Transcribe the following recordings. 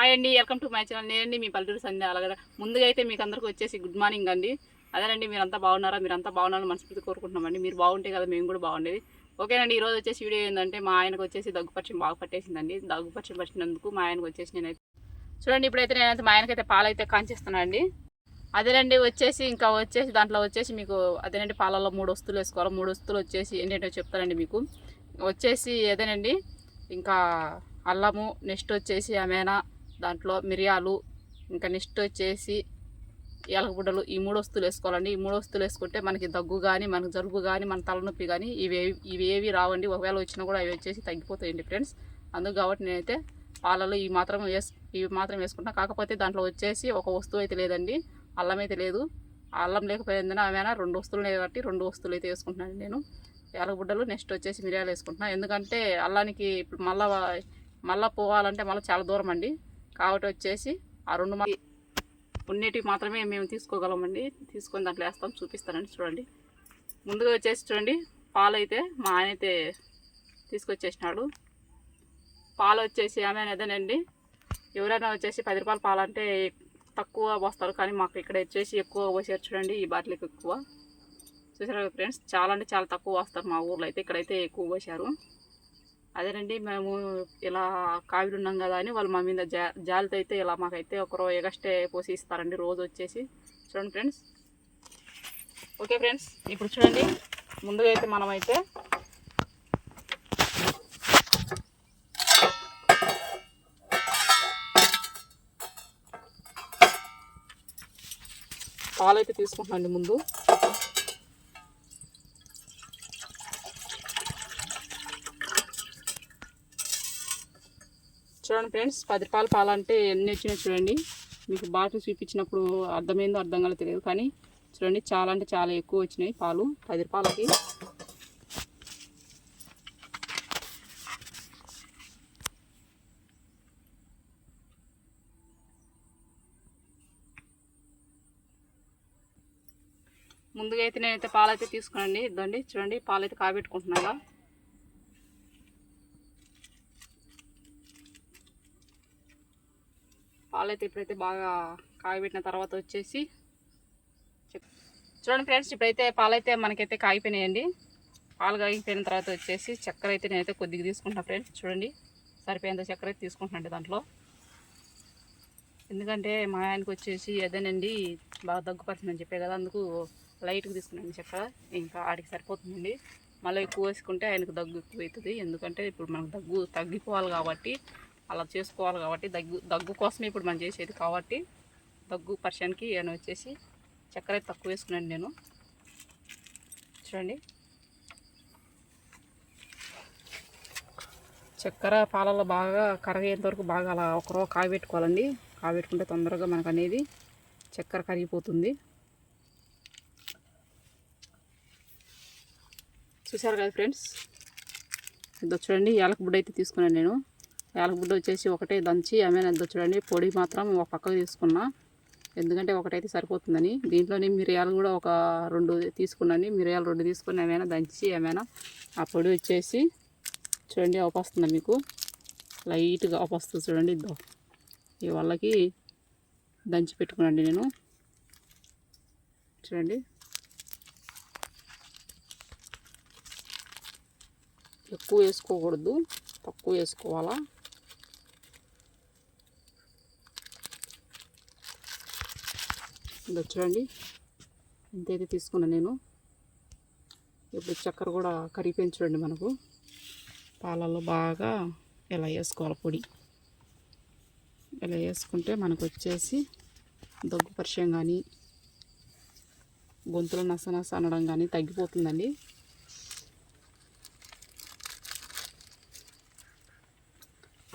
Hi అండి welcome to my channel. నేనండి మీ పల్లెటూరు సంధ్య. అలాగే ముందుగా అయితే మీకు అందరికీ వచ్చేసి గుడ్ మార్నింగ్ అండి. అదేనండి మీరంతా బాగున్నారా? మీరంతా బాగున్నారని మనస్ఫూర్తి కోరుకుంటున్నామండి. మీరు బాగుంటే కదా మేము కూడా బాగుండేది. ఓకేనండి ఈరోజు వచ్చేసి వీడియో ఏంటంటే మా ఆయనకు వచ్చేసి దగ్గుపరిచయం బాగా పట్టేసిందండి. దగ్గుపరిచయం పట్టినందుకు మా ఆయనకు వచ్చేసి నేనైతే చూడండి ఇప్పుడైతే నేనైతే మా ఆయనకైతే పాలైతే కాంచేస్తున్నాను అండి అదేనండి వచ్చేసి ఇంకా వచ్చేసి దాంట్లో వచ్చేసి మీకు అదేనండి పాలలో మూడు వస్తువులు వేసుకోవాలి? మూడు వస్తువులు వచ్చేసి ఏంటంటే చెప్తానండి మీకు. వచ్చేసి అదేనండి ఇంకా అల్లము నెక్స్ట్ వచ్చేసి అమేనా దాంట్లో మిరియాలు ఇంకా నెక్స్ట్ వచ్చేసి ఎలకబుడ్డలు ఈ మూడు వస్తువులు వేసుకోవాలండి. ఈ మూడు వస్తువులు వేసుకుంటే మనకి దగ్గు కానీ మనకి జలుబు కానీ మన తలనొప్పి కానీ ఇవి ఇవి ఏవి రావండి. ఒకవేళ వచ్చినా కూడా అవి వచ్చేసి తగ్గిపోతాయండి ఫ్రెండ్స్. అందుకు కాబట్టి నేనైతే పాలలో ఈ మాత్రం వేసు ఇవి మాత్రం వేసుకుంటా కాకపోతే దాంట్లో వచ్చేసి ఒక వస్తువు అయితే లేదండి. అల్లం అయితే లేదు. అల్లం లేకపోయిందని ఆమెనా రెండు వస్తువులు లేదు కాబట్టి రెండు వస్తువులు అయితే వేసుకుంటున్నాను నేను. ఎలగబుడ్డలు నెక్స్ట్ వచ్చేసి మిరియాలు వేసుకుంటున్నాను ఎందుకంటే అల్లానికి ఇప్పుడు మళ్ళా మళ్ళీ పోవాలంటే మళ్ళీ చాలా దూరం అండి. కాబట్టి వచ్చేసి ఆ రెండు మా ఉన్నటివి మాత్రమే మేము తీసుకోగలమండి. తీసుకొని దాంట్లో వేస్తాం చూపిస్తానండి. చూడండి. ముందుగా వచ్చేసి చూడండి. పాలు అయితే మా ఆయన అయితే తీసుకొచ్చేసినాడు. పాలు వచ్చేసి ఆమె అదేనండి ఎవరైనా వచ్చేసి పది రూపాయల పాలు అంటే తక్కువ పోస్తారు. కానీ మాకు ఇక్కడ వచ్చేసి ఎక్కువ పోసారు చూడండి. ఈ బాటిల్కి ఎక్కువ. చూసారా ఫ్రెండ్స్? చాలా అంటే చాలా తక్కువ వస్తారు మా ఊర్లో అయితే. ఇక్కడైతే ఎక్కువ పోసారు. అదేనండి మేము ఇలా కావిడి ఉన్నాం కదా అని వాళ్ళు మా మీద జా జాలితో అయితే ఇలా మాకైతే ఒకరో ఎగస్టే పోసి ఇస్తారండి రోజు వచ్చేసి. చూడండి ఫ్రెండ్స్. ఓకే ఫ్రెండ్స్ ఇప్పుడు చూడండి. ముందుగా అయితే మనమైతే పాలు అయితే తీసుకుంటున్నాండి ముందు. చూడండి ఫ్రెండ్స్ పది రూపాయల పాలు అంటే ఎన్ని వచ్చినాయి చూడండి. మీకు బాటిల్ చూపించినప్పుడు అర్థమైందో అర్థం కాలేదు తెలియదు కానీ చూడండి చాలా అంటే చాలా ఎక్కువ వచ్చినాయి పాలు. పది రూపాయలకి. ముందుగా అయితే నేనైతే పాలైతే తీసుకున్నాండి ఇద్దండి చూడండి పాలైతే పాలైతే ఇప్పుడైతే బాగా కాగబెట్టిన తర్వాత వచ్చేసి చూడండి ఫ్రెండ్స్ ఇప్పుడైతే పాలైతే మనకైతే కాగిపోయినాయండి. పాలు కాగిపోయిన తర్వాత వచ్చేసి చక్కెర అయితే నేనైతే కొద్దిగా తీసుకుంటున్నా ఫ్రెండ్స్ చూడండి. సరిపోయేంత చక్కెర అయితే తీసుకుంటున్నాండి దాంట్లో. ఎందుకంటే మా ఆయనకు వచ్చేసి అదేనండి బాగా దగ్గుపడుతుందని చెప్పే కదా అందుకు లైట్గా తీసుకున్నాను చక్కెర. ఇంకా ఆడికి సరిపోతుందండి. మళ్ళీ ఎక్కువ వేసుకుంటే ఆయనకు దగ్గు ఎక్కువ అవుతుంది ఎందుకంటే ఇప్పుడు మనకు దగ్గు తగ్గిపోవాలి కాబట్టి అలా చేసుకోవాలి కాబట్టి దగ్గు దగ్గు కోసమే ఇప్పుడు మనం చేసేది కాబట్టి దగ్గు పర్షన్కి నేను వచ్చేసి చక్కెర అయితే తక్కువ వేసుకున్నాను నేను. చూడండి. చక్కెర పాలలో బాగా కరగేంత వరకు బాగా అలా ఒకరో కాగబెట్టుకోవాలండి కాగబెట్టుకుంటే తొందరగా మనకు అనేది చక్కెర కరిగిపోతుంది. చూసారు కదా ఫ్రెండ్స్? ఇదో చూడండి యాలక బుడ్డ అయితే తీసుకున్నాను నేను. యాలకుడ్డ వచ్చేసి ఒకటే దంచి ఆమె చూడండి. పొడి మాత్రం ఒక పక్కకు తీసుకున్నా. ఎందుకంటే ఒకటైతే సరిపోతుందని. దీంట్లోనే మిరియాలు కూడా ఒక రెండు తీసుకున్నాను. మిరియాలు రెండు తీసుకుని ఏమైనా దంచి ఏమైనా ఆ పొడి వచ్చేసి చూడండి అవపస్తుంది మీకు? లైట్గా అవపస్తుంది చూడండి. ఇద్దో ఈ వాళ్ళకి దంచి పెట్టుకున్నాండి నేను. చూడండి. ఎక్కువ వేసుకోకూడదు. తక్కువ వేసుకోవాలా? ఇది చూడండి. ఇంతైతే తీసుకున్నాను నేను. ఇప్పుడు చక్కెర కూడా కరిగిపోయింది చూడండి మనకు. పాలల్లో బాగా ఇలా వేసుకోవాలి పొడి. ఇలా వేసుకుంటే మనకు వచ్చేసి దగ్గు పరిచయం కానీ గొంతులో నస నస అనడం కానీ తగ్గిపోతుందండి.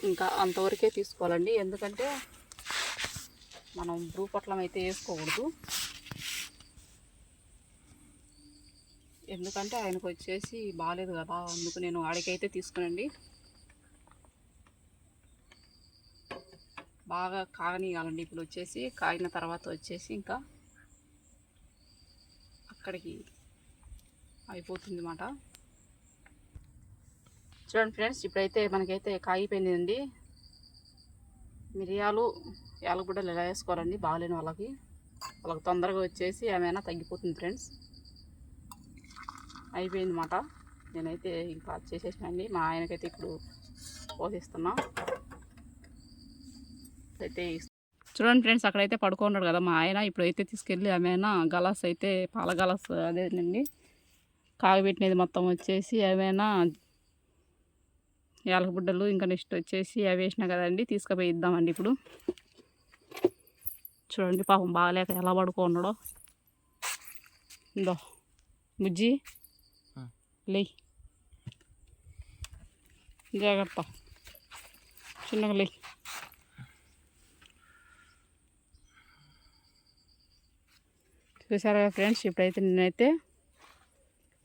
ఇంకా అంతవరకే తీసుకోవాలండి. ఎందుకంటే మనం బ్రూపట్లం అయితే వేసుకోకూడదు. ఎందుకంటే ఆయనకు వచ్చేసి బాగాలేదు కదా అందుకు నేను ఆడికైతే తీసుకునండి. బాగా కాగనీయాలండి ఇప్పుడు వచ్చేసి కాగిన తర్వాత వచ్చేసి ఇంకా అక్కడికి అయిపోతుంది అన్నమాట చూడండి ఫ్రెండ్స్ ఇప్పుడైతే మనకైతే కాగిపోయిందండి. మిరియాలు యాలకుడ్డలు ఎలా వేసుకోవాలండి? బాగాలేని వాళ్ళకి. వాళ్ళకి తొందరగా వచ్చేసి ఏమైనా తగ్గిపోతుంది ఫ్రెండ్స్. అయిపోయింది మాట నేనైతే ఇంకా చేసేసినండి మా ఆయనకైతే ఇప్పుడు పోషిస్తున్నా అయితే చూడండి ఫ్రెండ్స్ అక్కడైతే పడుకున్నాడు కదా మా ఆయన. ఇప్పుడైతే తీసుకెళ్ళి ఏమైనా గలాస్ అయితే పాల గలాస్ అదేనండి కాగబెట్టినది మొత్తం వచ్చేసి ఏమైనా యాలకబుడ్డలు ఇంకా నెక్స్ట్ వచ్చేసి అవి వేసినా కదండి తీసుకుపోయి ఇద్దామండి ఇప్పుడు. చూడండి పాపం బాగాలేక ఎలా పడుకున్నాడో ఇందో బుజ్జి. లే జాగ్రత్త. చిన్నగా లే చూసారా ఫ్రెండ్స్ ఇప్పుడైతే నేనైతే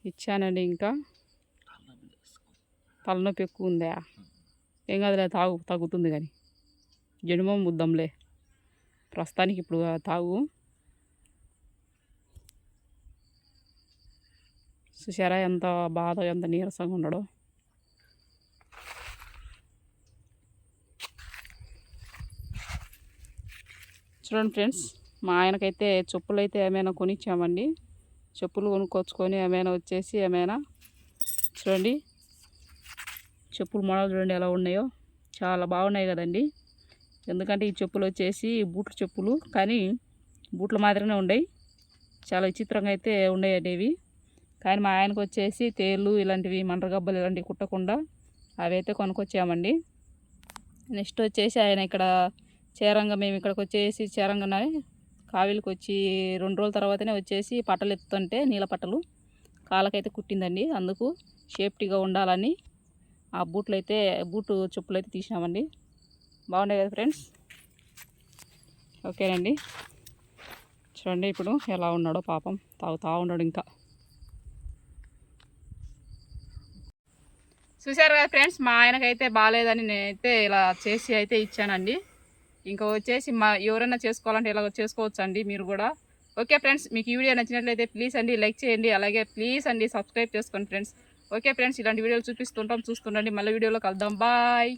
ఇచ్చానండి ఇంకా. తలనొప్పి ఎక్కువ ఉందా? ఏం కాదులే తాగు తగ్గుతుంది కానీ. జనుమం ముద్దంలే. ప్రస్తుతానికి ఇప్పుడు తాగు. చూసారా ఎంత బాధ ఎంత నీరసంగా ఉండడో చూడండి ఫ్రెండ్స్ మా ఆయనకైతే చెప్పులు అయితే ఏమైనా కొనిచ్చామండి. చెప్పులు కొనుక్కొచ్చుకొని ఏమైనా వచ్చేసి ఏమైనా చూడండి. చెప్పులు మోడల్ చూడండి ఎలా ఉన్నాయో. చాలా బాగున్నాయి కదండి. ఎందుకంటే ఈ చెప్పులు వచ్చేసి బూట్లు చెప్పులు కానీ బూట్ల మాదిరిగానే ఉండయి. చాలా విచిత్రంగా అయితే ఉండేవి అనేవి కానీ మా ఆయనకు వచ్చేసి తేళ్ళు ఇలాంటివి మండ్రగబ్బలు ఇలాంటివి కుట్టకుండా అవి అయితే కొనుక్కొచ్చామండి. నెక్స్ట్ వచ్చేసి ఆయన ఇక్కడ చేరంగ మేము ఇక్కడికి వచ్చేసి చేరంగనే కావిలికి వచ్చి రెండు రోజుల తర్వాతనే వచ్చేసి పట్టలు ఎత్తుంటే నీళ్ళ పట్టలు కాళ్ళకైతే కుట్టిందండి. అందుకు సేఫ్టీగా ఉండాలని ఆ బూట్లు అయితే బూటు చెప్పులు అయితే తీసినామండి. బాగున్నాయి కదా ఫ్రెండ్స్? ఓకేనండి. చూడండి ఇప్పుడు ఎలా ఉన్నాడో పాపం. తాగుతా ఉన్నాడు ఇంకా. చూశారు కదా ఫ్రెండ్స్? మా ఆయనకైతే బాగాలేదని నేనైతే ఇలా చేసి అయితే ఇచ్చానండి. ఇంకా వచ్చేసి మా ఎవరైనా చేసుకోవాలంటే ఇలా చేసుకోవచ్చు అండి మీరు కూడా. Okay friends? మీకు ఈ వీడియో నచ్చినట్లయితే ప్లీజ్ అండి లైక్ చేయండి అలాగే ప్లీజ్ అండి సబ్స్క్రైబ్ చేసుకోండి ఫ్రెండ్స్. Okay friends? ఇలాంటి వీడియోలు చూపిస్తుంటాం చూస్తుండండి. మళ్ళీ వీడియోలో కలుద్దాం. బాయ్